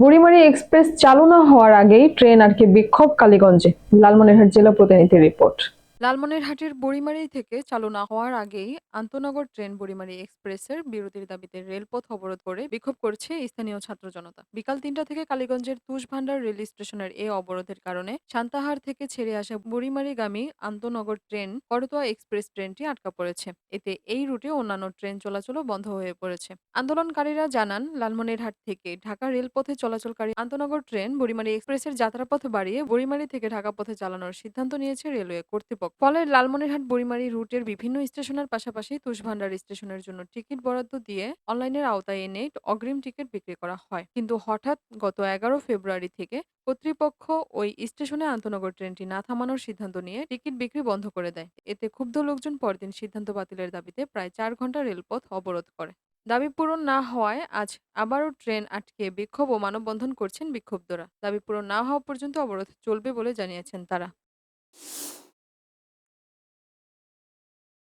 Burimari express চালু না হওয়ার আগেই ট্রেন আর কি বিক্ষোভ কালীগঞ্জে, লালমনিরহাট জেলা প্রতিনিধির রিপোর্ট। লালমনিরহাটের বুড়িমারি থেকে চালু না হওয়ার আগেই আন্তনগর ট্রেন বুড়িমারি এক্সপ্রেসের বিরতির দাবিতে রেলপথ অবরোধ করে বিক্ষোভ করছে স্থানীয় ছাত্র জনতা। বিকাল তিনটা থেকে কালীগঞ্জের তুষভান্ডার রেল স্টেশনের এ অবরোধের কারণে সান্তাহার থেকে ছেড়ে আসা বুড়িমারিগামী আন্তনগর ট্রেন করতোয়া এক্সপ্রেস ট্রেনটি আটকা পড়েছে। এতে এই রুটে অন্যান্য ট্রেন চলাচলও বন্ধ হয়ে পড়েছে। আন্দোলনকারীরা জানান, লালমনিরহাট থেকে ঢাকা রেলপথে চলাচলকারী আন্তনগর ট্রেন বুড়িমারি এক্সপ্রেসের যাত্রাপথ বাড়িয়ে বুড়িমারি থেকে ঢাকা পথে চালানোর সিদ্ধান্ত নিয়েছে রেলওয়ে কর্তৃপক্ষ। ফলে লালমনিরহাট, বুড়িমারি রুটের বিভিন্ন স্টেশনের পাশাপাশি তুষভান্ডার স্টেশনের জন্য টিকিট বরাদ্দ দিয়ে অনলাইনের আওতায় এনে অগ্রিম টিকিট বিক্রি করা হয়। কিন্তু হঠাৎ গত এগারো ফেব্রুয়ারি থেকে কর্তৃপক্ষ ওই স্টেশনে আন্তনগর ট্রেনটি না থামানোর সিদ্ধান্ত নিয়ে টিকিট বিক্রি বন্ধ করে দেয়। এতে ক্ষুব্ধ লোকজন পরদিন সিদ্ধান্ত বাতিলের দাবিতে প্রায় চার ঘণ্টা রেলপথ অবরোধ করে। দাবি পূরণ না হওয়ায় আজ আবারও ট্রেন আটকে বিক্ষোভ ও মানববন্ধন করছেন বিক্ষুব্ধরা। দাবি পূরণ না হওয়া পর্যন্ত অবরোধ চলবে বলে জানিয়েছেন তারা।